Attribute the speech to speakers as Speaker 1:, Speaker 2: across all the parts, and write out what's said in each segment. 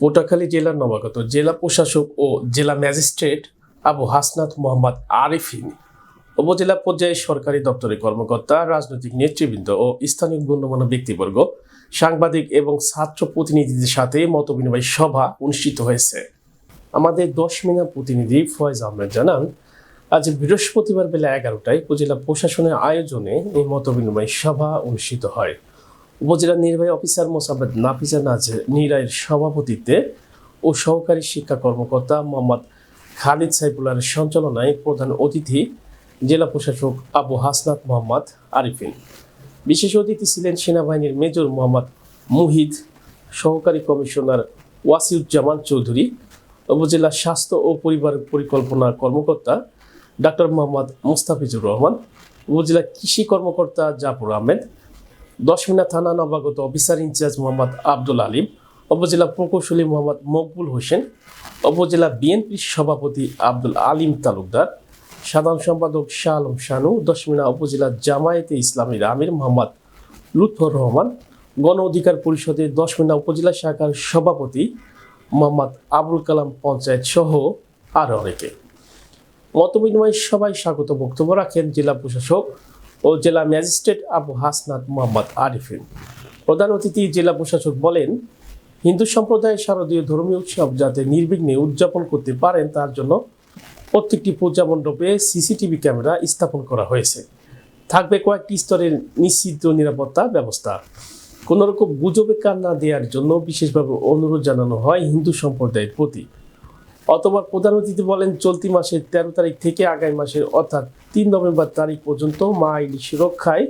Speaker 1: পটুয়াখালী জেলার নবাগত জেলা প্রশাসক ও জেলা ম্যাজিস্ট্রেট আবু হাসনাত মোহাম্মদ আরিফিন উপজেলা পর্যায়ে সরকারি দপ্তরের কর্মকর্তা, রাজনৈতিক নেতৃবৃন্দ ও স্থানীয় গণ্যমান্য ব্যক্তিবর্গ, সাংবাদিক এবং ছাত্র প্রতিনিধিদের সাথে মতবিনিময় সভা অনুষ্ঠিত হয়েছে। আমাদের দশ মিনা প্রতিনিধি ফয়েজ আহমেদ জানান, আজ বৃহস্পতিবার বেলা এগারোটায় উপজেলা প্রশাসনের আয়োজনে এই মতবিনিময় সভা অনুষ্ঠিত হয়। উপজেলা নির্বাহী অফিসার মোসাম্মদ নাফিজা নাজ নিরাইয়ের সভাপতিত্বে ও সহকারী শিক্ষা কর্মকর্তা মোহাম্মদ খালিদ সাইফুল্লাহের সঞ্চালনায় প্রধান অতিথি জেলা প্রশাসক আবু হাসনাত মোহাম্মদ আরিফিন। বিশেষ অতিথি ছিলেন সেনাবাহিনীর মেজর মোহাম্মদ মুহিদ সহকারী কমিশনার ওয়াসিউজ্জামান চৌধুরী, উপজেলা স্বাস্থ্য ও পরিবার পরিকল্পনা কর্মকর্তা ডাক্তার মোহাম্মদ মুস্তাফিজুর রহমান, উপজেলা কৃষি কর্মকর্তা জাফর আহমেদ দশমিনা থানা নবাগত officer in charge Mohammad Abdul Alim, উপজেলা প্রকৌশলী মোহাম্মদ মকবুল হোসেন, উপজেলা বিএনপির সভাপতি আব্দুল আলিম তালুকদার, সাধারণ সম্পাদক শাহ আলম শানু দশমিনা উপজেলা জামায়াতে ইসলামীর আমির মোহাম্মদ লুৎফর রহমান, গণ অধিকার পরিষদের দশমিনা উপজেলা শাখার সভাপতি মোহাম্মদ আবুল কালাম পঞ্চায়েত সহ আরও অনেকে। মতবিনিময় সবাই স্বাগত বক্তব্য রাখেন জেলা প্রশাসক ও জেলা ম্যাজিস্ট্রেট আবু হাসনাত মোহাম্মদ আরিফিন প্রধান অতিথি জেলা প্রশাসক বলেন, হিন্দু সম্প্রদায়ের শারদীয় ধর্মীয় উৎসব যাতে নির্বিঘ্নে উদযাপন করতে পারেন, তার জন্য প্রত্যেকটি পূজা মণ্ডপে সিসিটিভি ক্যামেরা স্থাপন করা হয়েছে। থাকবে কয়েকটি স্তরের নিশ্চিত নিরাপত্তা ব্যবস্থা। কোনোরকম গুজবে কান না দেওয়ার জন্য বিশেষভাবে অনুরোধ জানানো হয় হিন্দু সম্প্রদায়ের প্রতি। অথবা প্রধান অতিথি বলেন, চলতি মাসের তেরো তারিখ থেকে আগামী মাসের, অর্থাৎ তিন নভেম্বর তারিখ পর্যন্ত মা ইলিশ রক্ষায়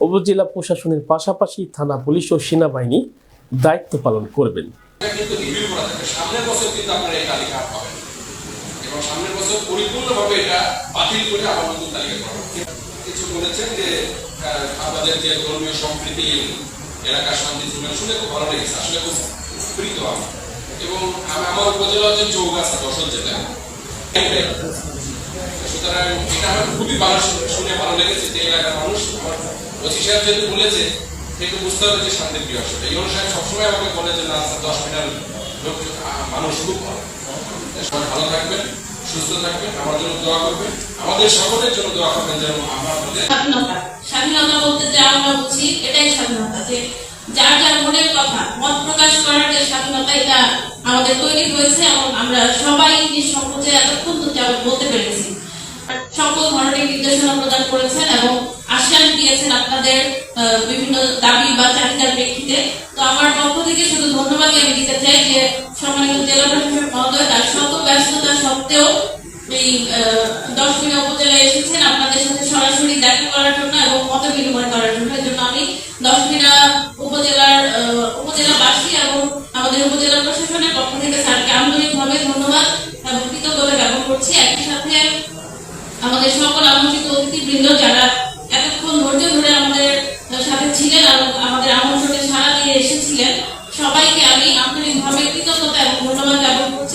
Speaker 1: উপজেলা প্রশাসনের পাশাপাশি থানা পুলিশ ও সেনাবাহিনী দায়িত্ব পালন করবেন।
Speaker 2: এলাকার শান্তি শুনে খুব ভালো লেগেছে। আসলে খুব স্ফীত আমি এবং আমার উপজেলা যে চৌগাছা যশোর জেলা সুতরাং এটা আমার খুবই ভালো শুনে- ভালো লেগেছে যে এলাকার মানুষ ওসি সাহেব যেহেতু বলেছে একটু বুঝতে হবে যে শান্তি প্রিয় আসলে। এই অনুসারে সবসময় আমাকে বলে যে, না দশ মিটার লোক মানুষ খুব ভালো। সবাই ভালো থাকবেন, সুস্থ থাকবেন, আমার জন্য দোয়া করবেন, আমাদের সকলের জন্য দোয়া করবেন যেন আমরা
Speaker 3: স্বাধীনতা। বলতে যা আমরা বুঝি, এটাই স্বাধীনতা যার যার মনের কথা, মত প্রকাশ করার যে স্বাধীনতা এটা আমাদের তৈরি হয়েছে এবং আমরা সবাই নিঃসংকোচে এতক্ষণ তো যা বলতে পেরেছি। সকল ধরনের নির্দেশনা প্রদান করেছেন এবং আশ্বাস দিয়েছেন আপনাদের বিভিন্ন দাবি বা চাহিদার প্রেক্ষিতে। তো আমার পক্ষ থেকে শুধু ধন্যবাদ আমি দিতে চাই যে সম্মানিত জেলা প্রশাসক মহোদয় তার শত ব্যস্ততা সত্ত্বেও এই দশ মিনা উপজেলায় এসেছেন। আপনাদের সাথে সরাসরি দেখা করার জন্য এবং মত বিনিময় করার জন্য বাসী এবং আমাদের উপজেলা প্রশাসনের পক্ষ থেকে স্যারকে আন্তরিকভাবে ধন্যবাদ এবং কৃতজ্ঞতা জ্ঞাপন করছি। একই সাথে আমাদের সকল আমন্ত্রিত অতিথিবৃন্দ যারা এতক্ষণ ধৈর্য ধরে আমাদের সাথে ছিলেন এবং আমাদের আমন্ত্রণে সারা দিয়ে এসেছিলেন, সবাইকে আমি আন্তরিকভাবে কৃতজ্ঞ